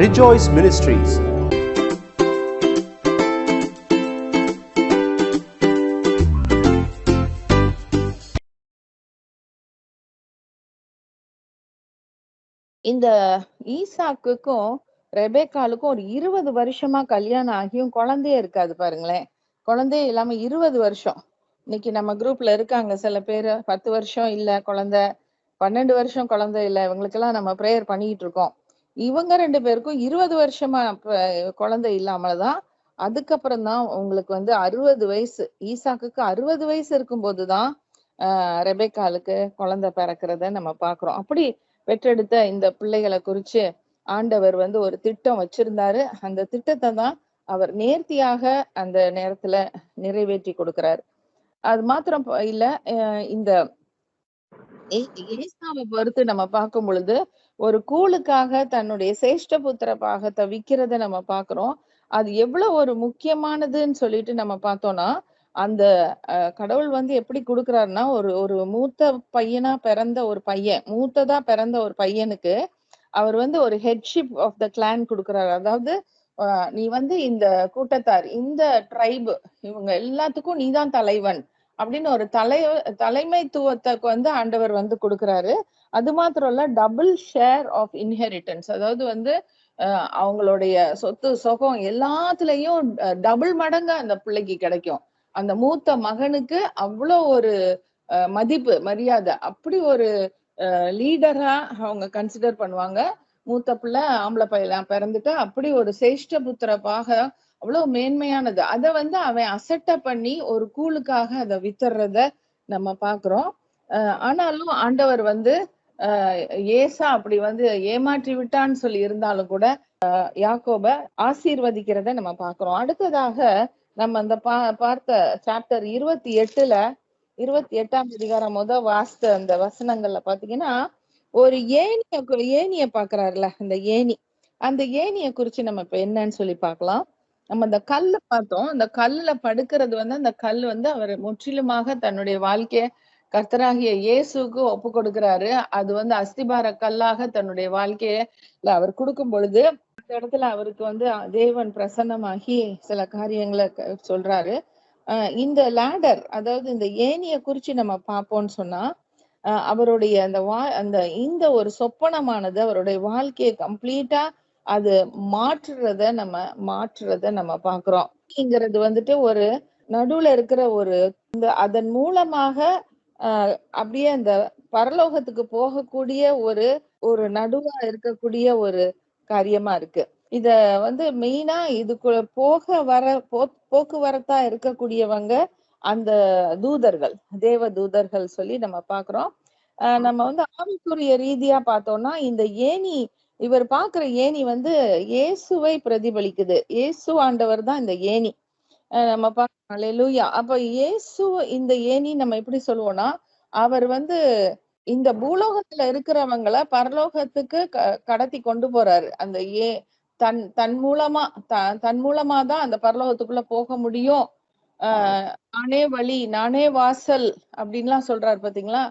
Rejoice Ministries. இந்த ஈசாக்குக்கும் ரெபேக்காலுக்கும் ஒரு இருபது வருஷமா கல்யாணம் ஆகியும் குழந்தையே இருக்காது பாருங்களேன். குழந்தையே இல்லாம இருபது வருஷம். இன்னைக்கு நம்ம குரூப்ல இருக்காங்க சில பேர். பத்து வருஷம் இல்ல குழந்தை. பன்னெண்டு வருஷம் குழந்தை இல்ல இவங்களுக்கெல்லாம் நம்ம ப்ரேயர் பண்ணிட்டு இருக்கோம். இவங்க ரெண்டு பேருக்கும் இருபது வருஷமா குழந்தை குழந்தை இல்லாமதான் அதுக்கப்புறம் தான் உங்களுக்கு வந்து அறுபது வயசு ஈசாக்குக்கு அறுபது வயசு இருக்கும்போது ஆஹ் ரெபேக்காலுக்கு குழந்தை பிறக்கிறத நம்ம பாக்குறோம். அப்படி பெற்றெடுத்த இந்த பிள்ளைகளை குறிச்சு ஆண்டவர் வந்து ஒரு திட்டம் வச்சிருந்தாரு. அந்த திட்டத்தை தான் அவர் நேர்த்தியாக அந்த நேரத்துல நிறைவேற்றி கொடுக்கிறார். அது மாத்திரம் இல்ல அஹ் இந்த ஏசாவை பொறுத்து நம்ம பார்க்கும் பொழுது ஒரு கூழுக்காக தன்னுடைய சேஷ்ட புத்திர பாகத்தை விக்கிறத நம்ம பாக்குறோம் அது எவ்வளவு ஒரு முக்கியமானதுன்னு சொல்லிட்டு நம்ம பார்த்தோம்னா அந்த கடவுள் வந்து எப்படி கொடுக்குறாருன்னா ஒரு ஒரு மூத்த பையனா பிறந்த ஒரு பையன் மூத்ததா பிறந்த ஒரு பையனுக்கு அவர் வந்து ஒரு ஹெட்ஷிப் ஆஃப் த கிளான் கொடுக்குறாரு. அதாவது நீ வந்து இந்த கூட்டத்தார் இந்த ட்ரைபு இவங்க எல்லாத்துக்கும் நீதான் தலைவன். அப்படின்னு ஒரு தலை தலைமைத்துவத்தை வந்து ஆண்டவர் வந்து கொடுக்கறாரு. அது மாத்திரம் இல்ல டபுள் ஷேர் ஆஃப் இன்ஹெரிட்டன்ஸ் அதாவது வந்து அவங்களுடைய சொத்து சுகம் எல்லாத்துலயும் டபுள் மடங்கா அந்த பிள்ளைக்கு கிடைக்கும். அந்த மூத்த மகனுக்கு அவ்வளோ ஒரு அஹ், மதிப்பு மரியாதை. அப்படி ஒரு லீடரா அவங்க கன்சிடர் பண்ணுவாங்க. மூத்த பிள்ளை ஆம்பளை பையன் பிறந்துட்டு அப்படி ஒரு சேஷ்ட புத்திர பாக அவ்வளவு மேன்மையானது. அதை வந்து அவன் அசட்ட பண்ணி ஒரு கூழுக்காக அதை வித்துறத நம்ம பாக்குறோம். ஆனாலும் ஆண்டவர் வந்து ஏசா அப்படி வந்து ஏமாற்றி விட்டான்னு சொல்லி இருந்தாலும் கூட யாக்கோப ஆசீர்வதிக்கிறத நம்ம பாக்குறோம். அடுத்ததாக நம்ம அந்த பா பார்த்த சாப்டர் இருபத்தி எட்டுல இருபத்தி எட்டாம் அதிகாரம் முத வாஸ்த அந்த வசனங்கள்ல பாத்தீங்கன்னா ஒரு ஏனிய ஏனிய பாக்குறாருல அந்த ஏணி. அந்த ஏனிய குறிச்சு நம்ம இப்ப என்னன்னு சொல்லி பார்க்கலாம் நம்ம அந்த கல்ல பார்த்தோம். அந்த கல்லுல படுக்கிறது வந்து அந்த கல் வந்து அவர் முற்றிலுமாக தன்னுடைய வாழ்க்கைய கர்த்தராகிய இயேசுக்கு ஒப்பு கொடுக்கிறாரு. அது வந்து அஸ்திபார கல்லாக தன்னுடைய வாழ்க்கையில அவர் கொடுக்கும் பொழுது அந்த இடத்துல அவருக்கு வந்து தேவன் பிரசன்னமாகி சில காரியங்களை சொல்றாரு. ஆஹ் இந்த லேடர் அதாவது இந்த ஏனிய குறிச்சு நம்ம பார்ப்போம்னு சொன்னா அஹ் அவருடைய அந்த வா அந்த இந்த ஒரு சொப்பனமானது அவருடைய வாழ்க்கையை கம்ப்ளீட்டா அது மாற்றுறத நம்ம மாற்றுறத நம்ம பாக்குறோம் அப்படிங்கிறது வந்துட்டு ஒரு நடுவுல இருக்கிற ஒரு இந்த அதன் மூலமாக ஆஹ் அப்படியே அந்த பரலோகத்துக்கு போகக்கூடிய ஒரு ஒரு நடுவா இருக்கக்கூடிய ஒரு காரியமா இருக்கு. இத வந்து மெயினா இதுக்குள்ள போக வர போ போக்குவரத்தா இருக்கக்கூடியவங்க அந்த தூதர்கள் தேவ தூதர்கள் சொல்லி நம்ம பாக்குறோம் ஆஹ் நம்ம வந்து ஆவிக்குரிய ரீதியா பார்த்தோம்னா இந்த ஏணி இவர் பாக்குற ஏணி வந்து இயேசுவை பிரதிபலிக்குது. இயேசு ஆண்டவர் தான் இந்த ஏணி. நம்ம பார்க்கலாம் அல்லேலூயா அப்ப இயேசு இந்த ஏணி நம்ம எப்படி சொல்லுவோம்னா அவர் வந்து இந்த பூலோகத்துல இருக்கிறவங்கள பரலோகத்துக்கு கடத்தி கொண்டு போறாரு. அந்த ஏ தன் தன் மூலமா த- தன் மூலமா தான் அந்த பரலோகத்துக்குள்ள போக முடியும். ஆஹ் நானே வழி நானே வாசல் அப்படின்லாம் சொல்றாரு பாத்தீங்களா?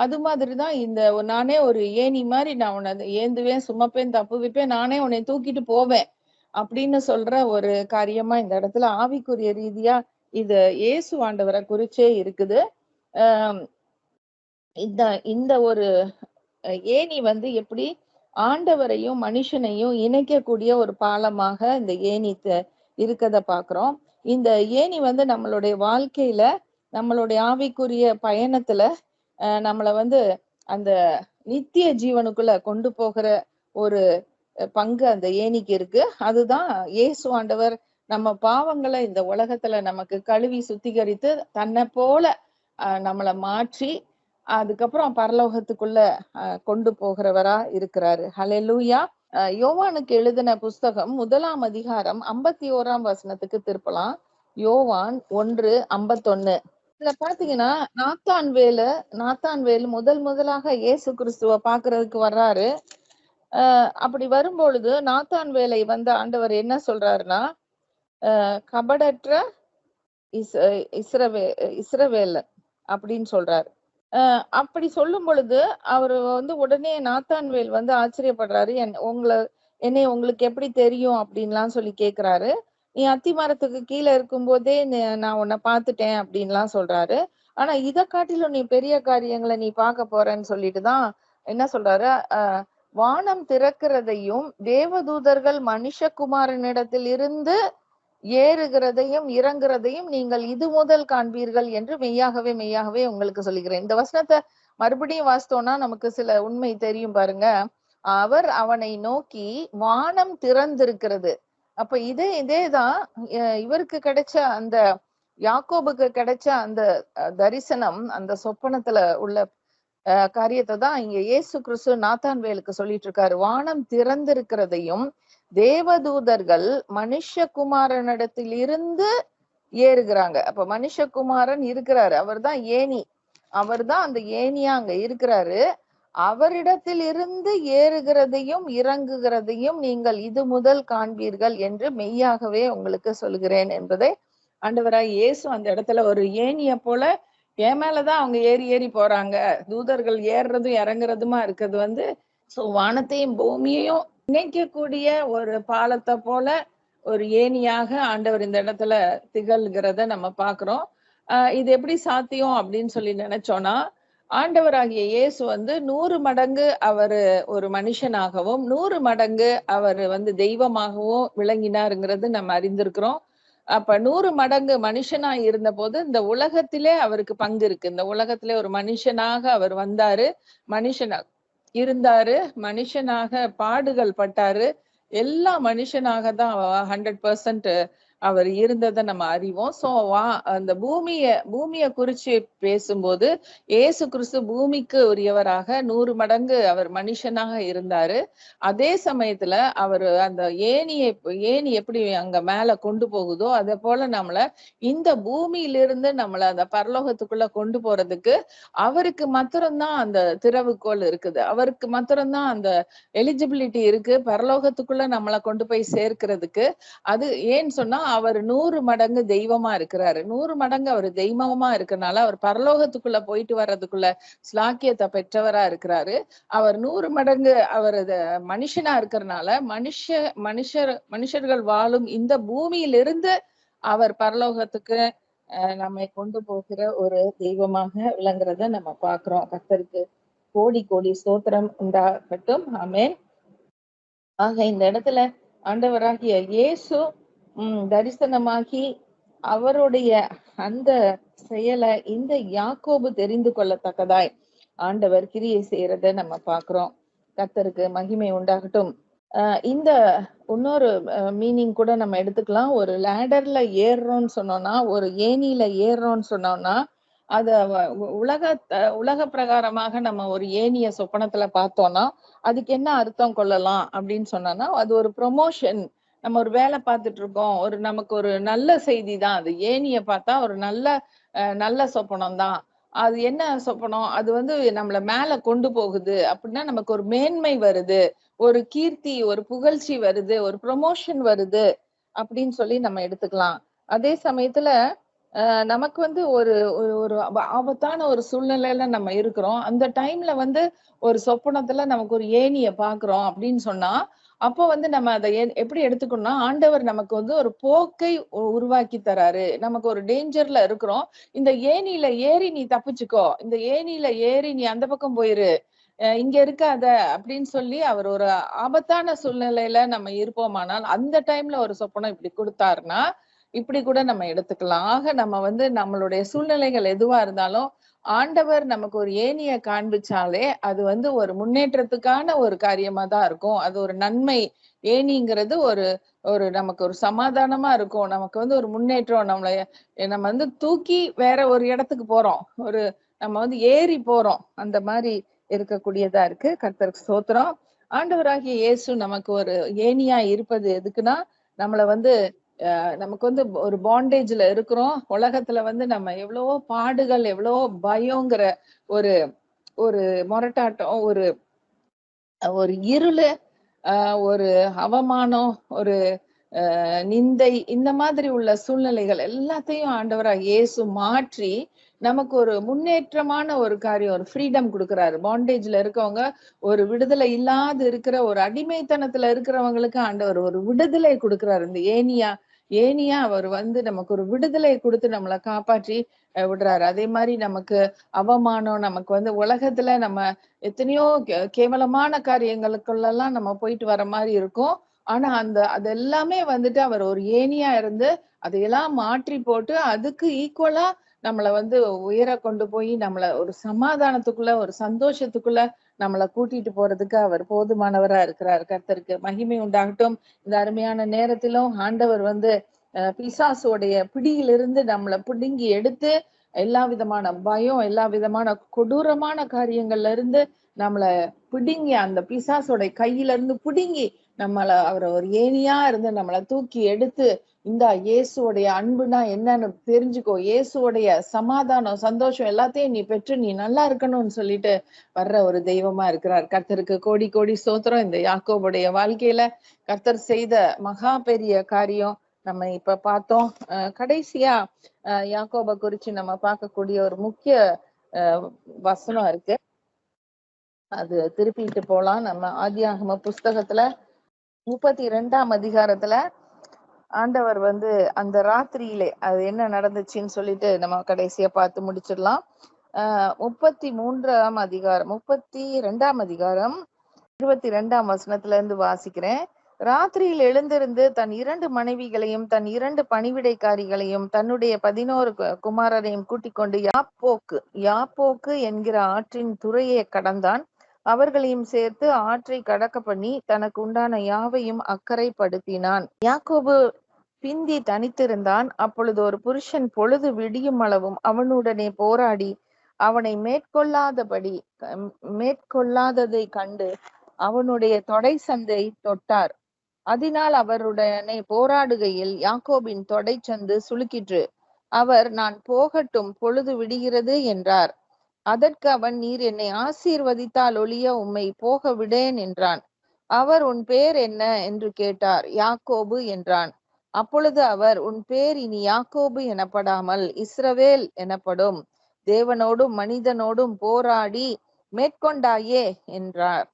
அது மாதிரிதான் இந்த நானே ஒரு ஏணி மாதிரி நான் உன்னை ஏந்துவேன் சுமப்பேன் தப்புவிப்பேன் நானே உன்னை தூக்கிட்டு போவேன் அப்படின்னு சொல்ற ஒரு காரியமா இந்த இடத்துல ஆவிக்குரிய ரீதியா இது இயேசு ஆண்டவரை குறிச்சே இருக்குது. ஆஹ் இந்த இந்த ஒரு ஏணி வந்து எப்படி ஆண்டவரையும் மனுஷனையும் இணைக்கக்கூடிய ஒரு பாலமாக இந்த ஏணி த- இருக்கத பாக்குறோம். இந்த ஏணி வந்து நம்மளுடைய வாழ்க்கையில நம்மளுடைய ஆவிக்குரிய பயணத்துல நம்மளை வந்து அந்த நித்திய ஜீவனுக்குள்ள கொண்டு போகிற ஒரு பங்கு அந்த ஏணிக்கு இருக்கு. அதுதான் இயேசு ஆண்டவர் நம்ம பாவங்களை இந்த உலகத்துல நமக்கு கழுவி சுத்திகரித்து தன்னை போல அஹ், மாற்றி அதுக்கப்புறம் பரலோகத்துக்குள்ள கொண்டு போகிறவரா இருக்கிறாரு. ஹலெலூயா யோவானுக்கு எழுதின புஸ்தகம் முதலாம் அதிகாரம் ஐம்பத்தி ஓராம் வசனத்துக்கு திருப்பலாம். யோவான் ஒன்று ஐம்பத்தொன்னு. இதுல பாத்தீங்கன்னா நாத்தான் வேலு நாத்தான் வேலு முதல் முதலாக இயேசு கிறிஸ்துவ பாக்குறதுக்கு வர்றாரு. அப்படி வரும்பொழுது நாத்தான் வேலை வந்த ஆண்டவர் என்ன சொல்றாருன்னா கபடற்ற இஸ் இஸ்ரவே இஸ்ரவேல அப்படின்னு சொல்றாரு. அப்படி சொல்லும் பொழுது அவர் வந்து உடனே நாத்தான்வேல் வந்து ஆச்சரியப்படுறாரு என் உங்களை என்னை உங்களுக்கு எப்படி தெரியும்? அப்படின்லாம் சொல்லி கேக்குறாரு. நீ அத்தி மரத்துக்கு கீழே இருக்கும்போதே நான் உன்னை பார்த்துட்டேன் அப்படின்லாம் சொல்றாரு. ஆனா இத காட்டிலும் நீ பெரிய காரியங்களை நீ பார்க்க போறேன்னு சொல்லிட்டு தான் என்ன சொல்றாரு? வானம் திறக்கிறதையும் தேவதூதர்கள் மனுஷகுமாரனிடத்தில் இருந்து ஏறுகிறதையும் இறங்குறதையும் நீங்கள் இது முதல் காண்பீர்கள் என்று மெய்யாகவே மெய்யாகவே உங்களுக்கு சொல்லுகிறேன் இந்த வசனத்தை மறுபடியும் வாசித்தோம்னா நமக்கு சில உண்மை தெரியும் பாருங்க. அவர் அவனை நோக்கி வானம் திறந்திருக்கிறது. அப்ப இதே இதேதான் இவருக்கு கிடைச்ச அந்த யாக்கோபுக்கு கிடைச்ச அந்த தரிசனம் அந்த சொப்பனத்துல உள்ள காரியத்தை தான் இங்க இயேசு கிறிஸ்து நாத்தான்வேலுக்கு சொல்லிட்டு இருக்காரு வானம் திறந்திருக்கிறதையும் தேவதூதர்கள் மனுஷகுமாரனிடத்தில் இருந்து ஏறுகிறாங்க. அப்ப மனுஷகுமாரன் இருக்கிறாரு. அவர்தான் ஏணி. அவர்தான் அந்த ஏணியா அங்க இருக்கிறாரு. அவரிடத்தில் இருந்து ஏறுகிறதையும் இறங்குகிறதையும் நீங்கள் இது முதல் காண்பீர்கள் என்று மெய்யாகவே உங்களுக்கு சொல்கிறேன் என்பதை ஆண்டவராய் இயேசு அந்த இடத்துல ஒரு ஏனிய போல என் மேலதான் அவங்க ஏறி ஏறி போறாங்க. தூதர்கள் ஏறுறதும் இறங்குறதுமா இருக்கிறது வந்து சோ வானத்தையும் பூமியையும் இணைக்கக்கூடிய ஒரு பாலத்தை போல ஒரு ஏணியாக ஆண்டவர் இந்த இடத்துல திகழ்கிறத நம்ம பாக்குறோம் ஆஹ் இது எப்படி சாத்தியம் அப்படின்னு சொல்லி நினைச்சோம்னா ஆண்டவராகிய இயேசு வந்து நூறு மடங்கு அவரு ஒரு மனுஷனாகவும் நூறு மடங்கு அவர் வந்து தெய்வமாகவும் விளங்கினாருங்கிறது நம்ம அறிந்திருக்கிறோம். அப்ப நூறு மடங்கு மனுஷனா இருந்த போது இந்த உலகத்திலே அவருக்கு பங்கு இருக்கு. இந்த உலகத்திலே ஒரு மனுஷனாக அவர் வந்தாரு மனுஷனா இருந்தாரு மனுஷனாக பாடுகள் பட்டாரு. எல்லா மனுஷனாக தான் ஹண்ட்ரட் பர்சன்ட் அவர் இருந்ததை நம்ம அறிவோம். சோ வா அந்த பூமிய பூமிய குறிச்சு பேசும்போது ஏசு கிறிஸ்து பூமிக்கு உரியவராக நூறு மடங்கு அவர் மனுஷனாக இருந்தாரு. அதே சமயத்துல அவர் அந்த ஏணியை ஏணி எப்படி அங்க மேல கொண்டு போகுதோ அதே போல நம்மள இந்த பூமியிலிருந்து நம்மள அந்த பரலோகத்துக்குள்ள கொண்டு போறதுக்கு அவருக்கு மாத்திரம்தான் அந்த திறவுகோல் இருக்குது. அவருக்கு மாத்திரம்தான் அந்த எலிஜிபிலிட்டி இருக்கு. பரலோகத்துக்குள்ள நம்மளை கொண்டு போய் சேர்க்கிறதுக்கு. அது ஏன்னு சொன்னா அவர் நூறு மடங்கு தெய்வமா இருக்கிறாரு. நூறு மடங்கு அவர் தெய்வமா இருக்கிறனால அவர் பரலோகத்துக்குள்ள போயிட்டு வர்றதுக்குள்ள ஸ்லாக்கியத்தை பெற்றவரா இருக்கிறாரு. அவர் நூறு மடங்கு அவர் மனுஷனா இருக்கிறனால மனுஷ மனுஷர் மனுஷர்கள் வாழும் இந்த பூமியிலிருந்து அவர் பரலோகத்துக்கு நம்மை கொண்டு போகிற ஒரு தெய்வமாக விளங்குறத நம்ம பாக்குறோம் கத்தருக்கு கோடி கோடி சோத்திரம் உண்டாகட்டும். ஆமென். ஆக இந்த இடத்துல ஆண்டவராகிய இயேசு உம் தரிசனமாகி அவருடைய அந்த செயலை இந்த யாக்கோபு தெரிந்து கொள்ளத்தக்கதாய் ஆண்டவர் கிரியை செய்யறத நம்ம பாக்குறோம் கர்த்தருக்கு மகிமை உண்டாகட்டும். ஆஹ் இந்த இன்னொரு மீனிங் கூட நம்ம எடுத்துக்கலாம். ஒரு லேடர்ல ஏறுறோம்னு சொன்னோம்னா ஒரு ஏணியில ஏறுறோம்னு சொன்னோம்னா அத உலக உலக பிரகாரமாக நம்ம ஒரு ஏனிய சொப்பனத்துல பார்த்தோம்னா அதுக்கு என்ன அர்த்தம் கொள்ளலாம் அப்படின்னு சொன்னோம்னா அது ஒரு ப்ரொமோஷன் நம்ம ஒரு வேலை பார்த்துட்டு இருக்கோம் ஒரு நமக்கு ஒரு நல்ல செய்தி தான் அது. ஏனிய பார்த்தா ஒரு நல்ல நல்ல சொப்பனம் தான் அது என்ன சொப்பனம்? அது வந்து நம்மள மேல கொண்டு போகுது. அப்படின்னா நமக்கு ஒரு மேன்மை வருது. ஒரு கீர்த்தி ஒரு புகழ்ச்சி வருது. ஒரு ப்ரொமோஷன் வருது. அப்படின்னு சொல்லி நம்ம எடுத்துக்கலாம். அதே சமயத்துல நமக்கு வந்து ஒரு ஒரு ஒரு ஆபத்தான ஒரு சூழ்நிலையில நம்ம இருக்கிறோம். அந்த டைம்ல வந்து ஒரு சொப்பனத்துல நமக்கு ஒரு ஏனிய பாக்குறோம் அப்படின்னு சொன்னா அப்போ வந்து நம்ம அதை எப்படி எடுத்துக்கணும்னா ஆண்டவர் நமக்கு வந்து ஒரு போக்கை உருவாக்கி தராரு. நமக்கு ஒரு டேஞ்சர்ல இருக்கிறோம். இந்த ஏணியில ஏறி நீ தப்பிச்சுக்கோ. இந்த ஏணியில ஏறி நீ அந்த பக்கம் போயிரு. அஹ் இங்க இருக்காத அப்படின்னு சொல்லி அவர் ஒரு ஆபத்தான சூழ்நிலையில நம்ம இருப்போமானால் அந்த டைம்ல ஒரு சொப்பனம் இப்படி கொடுத்தாருன்னா இப்படி கூட நம்ம எடுத்துக்கலாம். ஆக நம்ம வந்து நம்மளுடைய சூழ்நிலைகள் எதுவா இருந்தாலும் ஆண்டவர் நமக்கு ஒரு ஏனிய காண்பிச்சாலே அது வந்து ஒரு முன்னேற்றத்துக்கான ஒரு காரியமா தான் இருக்கும். அது ஒரு நன்மை. ஏணிங்கிறது ஒரு ஒரு நமக்கு ஒரு சமாதானமா இருக்கும். நமக்கு வந்து ஒரு முன்னேற்றம். நம்மளை நம்ம வந்து தூக்கி வேற ஒரு இடத்துக்கு போறோம். ஒரு நம்ம வந்து ஏறி போறோம். அந்த மாதிரி இருக்கக்கூடியதா இருக்கு. கர்த்தருக்கு சோத்திரம் ஆண்டவராகிய இயேசு நமக்கு ஒரு ஏணியா இருப்பது எதுக்குன்னா நம்மளை வந்து நமக்கு வந்து ஒரு பாண்டேஜ்ல இருக்கிறோம். உலகத்துல வந்து நம்ம எவ்வளவோ பாடுகள் எவ்வளவோ பயங்கிற ஒரு ஒரு மொரட்டாட்டம் ஒரு ஒரு இருளு ஒரு அவமானம் ஒரு ஆஹ் நிந்தை இந்த மாதிரி உள்ள சூழ்நிலைகள் எல்லாத்தையும் ஆண்டவரா இயேசு மாற்றி நமக்கு ஒரு முன்னேற்றமான ஒரு காரியம் ஒரு ஃப்ரீடம் கொடுக்கறாரு. பாண்டேஜ்ல இருக்கவங்க ஒரு விடுதலை இல்லாது இருக்கிற ஒரு அடிமைத்தனத்துல இருக்கிறவங்களுக்கு ஆண்டவர் ஒரு விடுதலை கொடுக்கறாரு. இந்த ஏனியா ஏனியா அவர் வந்து நமக்கு ஒரு விடுதலை கொடுத்து நம்மளை காப்பாற்றி விடுறாரு. அதே மாதிரி நமக்கு அவமானம் நமக்கு வந்து உலகத்துல நம்ம எத்தனையோ கேவலமான காரியங்களுக்குள்ளெல்லாம் நம்ம போயிட்டு வர மாதிரி இருக்கும். ஆனா அந்த அதெல்லாமே வந்துட்டு அவர் ஒரு ஏனியா இருந்து அதையெல்லாம் மாற்றி போட்டு அதுக்கு ஈக்குவலா நம்மளை வந்து உயர கொண்டு போய் நம்மள ஒரு சமாதானத்துக்குள்ள ஒரு சந்தோஷத்துக்குள்ள நம்மளை கூட்டிட்டு போறதுக்கு அவர் போதுமானவரா இருக்கிறார். கர்த்தருக்கு மகிமை உண்டாகட்டும். இந்த அருமையான நேரத்திலும் ஆண்டவர் வந்து பிசாசுடைய பிடியிலிருந்து நம்மளை பிடுங்கி எடுத்து எல்லா விதமான பயம் எல்லா விதமான கொடூரமான காரியங்கள்ல இருந்து நம்மள பிடுங்கி அந்த பிசாசோட கையில இருந்து பிடுங்கி நம்மளை அவரை ஒரு ஏனியா இருந்து நம்மளை தூக்கி எடுத்து இந்த இயேசுவோடைய அன்புனா என்னன்னு தெரிஞ்சுக்கோ. இயேசுவோடைய சமாதானம் சந்தோஷம் எல்லாத்தையும் நீ பெற்று நீ நல்லா இருக்கணும்னு சொல்லிட்டு வர்ற ஒரு தெய்வமா இருக்கிறார். கர்த்தருக்கு கோடி கோடி சோத்திரம் இந்த யாக்கோபுடைய வாழ்க்கையில கர்த்தர் செய்த மகா பெரிய காரியம். நம்ம இப்ப பார்த்தோம் அஹ் கடைசியா யாக்கோப குறிச்சு நம்ம பார்க்கக்கூடிய ஒரு முக்கிய அஹ் வசனம் இருக்கு. அது திருப்பிட்டு போலாம். நம்ம ஆதியாகம புஸ்தகத்துல முப்பத்தி ரெண்டாம் அதிகாரத்துல ஆண்டவர் வந்து அந்த ராத்திரியிலே அது என்ன நடந்துச்சுன்னு சொல்லிட்டு நம்ம கடைசியா பார்த்து முடிச்சிடலாம். ஆஹ் முப்பத்தி மூன்றாம் அதிகாரம் முப்பத்தி ரெண்டாம் அதிகாரம் இருபத்தி ரெண்டாம் வசனத்துல இருந்து வாசிக்கிறேன். ராத்திரியில் எழுந்திருந்து தன் இரண்டு மனைவிகளையும் தன் இரண்டு பணிவிடைக்காரிகளையும் தன்னுடைய பதினோரு குமாரரையும் கூட்டிக் கொண்டு யாப்போக்கு யாப்போக்கு என்கிற ஆற்றின் துறையை கடந்தான். அவர்களையும் சேர்த்து ஆற்றை கடக்க பண்ணி தனக்கு உண்டான யாவையும் அக்கறைப்படுத்தினான். யாக்கோபு பிந்தி தனித்திருந்தான். அப்பொழுது ஒரு புருஷன் பொழுது விடியும் அளவும் அவனுடனே போராடி அவனை மேற்கொள்ளாதபடி மேற்கொள்ளாததை கண்டு அவனுடைய தொடை சந்தை தொட்டார். அதனால் அவருடனே போராடுகையில் யாக்கோபின் தொடை சந்து சுளுக்கிற்று. அவர் நான் போகட்டும் பொழுது விடுகிறது என்றார். அதற்கு அவன் நீர் என்னை ஆசீர்வதித்தால் ஒழிய உம்மை போக விடேன் என்றான். அவர் உன் பேர் என்ன? என்று கேட்டார். யாக்கோபு என்றான். அப்பொழுது அவர் உன் பேர் இனி யாக்கோபு எனப்படாமல் இஸ்ரவேல் எனப்படும். தேவனோடும் மனிதனோடும் போராடி மேற்கொண்டாயே என்றார்.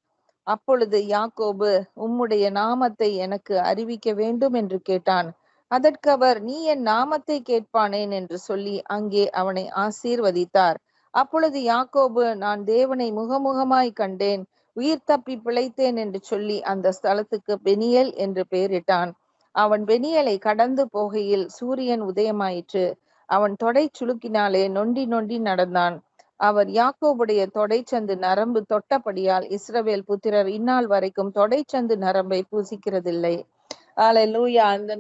அப்பொழுது யாக்கோபு உம்முடைய நாமத்தை எனக்கு அறிவிக்க வேண்டும் என்று கேட்டான். அதற்கு அவர் நீ என் நாமத்தை கேட்பானேன் என்று சொல்லி அங்கே அவனை ஆசீர்வதித்தார். அப்பொழுது யாக்கோபு நான் தேவனை முகமுகமாய் கண்டேன் உயிர் தப்பி பிழைத்தேன் என்று சொல்லி அந்த ஸ்தலத்துக்கு பெனியல் என்று பெயரிட்டான். அவன் பெனியலை கடந்து போகையில் சூரியன் உதயமாயிற்று. அவன் தொடை சுளுக்கினாலே நொண்டி நொண்டி நடந்தான். அவர் யாக்கோபுடைய தொடைச்சந்து நரம்பு தொட்டபடியால் இஸ்ரவேல் புத்திரர் இந்நாள் வரைக்கும் தொடைச்சந்து நரம்பை பூசிக்கிறதில்லை. லூயா அந்த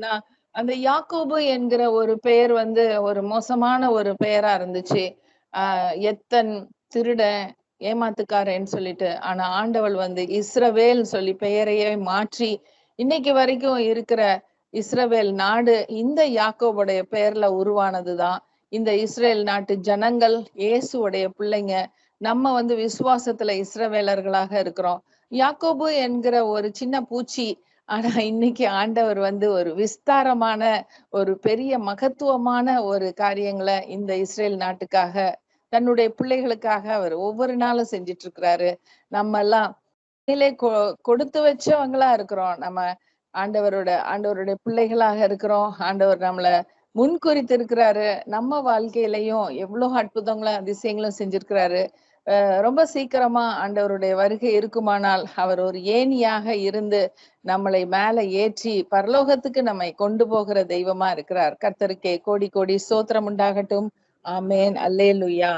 அந்த யாக்கோபு என்கிற ஒரு பெயர் வந்து ஒரு மோசமான ஒரு பெயரா இருந்துச்சு. ஆஹ் எத்தன் திருடன் ஏமாத்துக்காரன்னு சொல்லிட்டு. ஆனா ஆண்டவள் வந்து இஸ்ரவேல் சொல்லி பெயரையே மாற்றி இன்னைக்கு வரைக்கும் இருக்கிற இஸ்ரவேல் நாடு இந்த யாக்கோபுடைய பெயர்ல உருவானதுதான். இந்த இஸ்ரேல் நாட்டு ஜனங்கள் இயேசுடைய பிள்ளைங்க. நம்ம வந்து விசுவாசத்துல இஸ்ரவேலர்களாக இருக்கிறோம். யாக்கோபு என்கிற ஒரு சின்ன பூச்சி. ஆனா இன்னைக்கு ஆண்டவர் வந்து ஒரு விஸ்தாரமான ஒரு பெரிய மகத்துவமான ஒரு காரியங்களை இந்த இஸ்ரேல் நாட்டுக்காக தன்னுடைய பிள்ளைகளுக்காக அவர் ஒவ்வொரு நாளும் செஞ்சிட்டு இருக்கிறாரு நம்ம எல்லாம் கொ- கொடுத்து வச்சவங்களா இருக்கிறோம். நம்ம ஆண்டவரோட ஆண்டவருடைய பிள்ளைகளாக இருக்கிறோம். ஆண்டவர் நம்மள முன்குறித்து இருக்கிறாரு நம்ம வாழ்க்கையிலையும் எவ்வளவு அற்புதங்களும் அதிசயங்களும் செஞ்சிருக்கிறாரு. அஹ் ரொம்ப சீக்கிரமா ஆண்டவருடைய வருகை இருக்குமானால் அவர் ஒரு ஏணியாக இருந்து நம்மளை மேல ஏற்றி பரலோகத்துக்கு நம்மை கொண்டு போகிற தெய்வமா இருக்கிறார். கர்த்தருக்கே கோடி கோடி சோத்திரம் உண்டாகட்டும். ஆமேன் அல்லேலுயா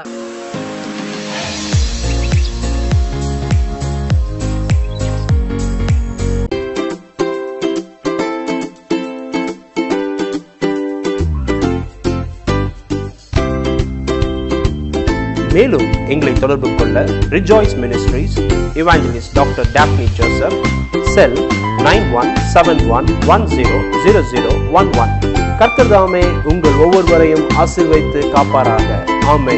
மேலும் எங்களை தொடர்பு கொள்ள rejoice ministries evangelist doctor Daphne Joseph cell nine one seven one one zero zero zero one one கர்த்தர் தாமே உங்கள் ஒவ்வொருவரையும் ஆசீர்வைத்து காப்பாராக. ஆமை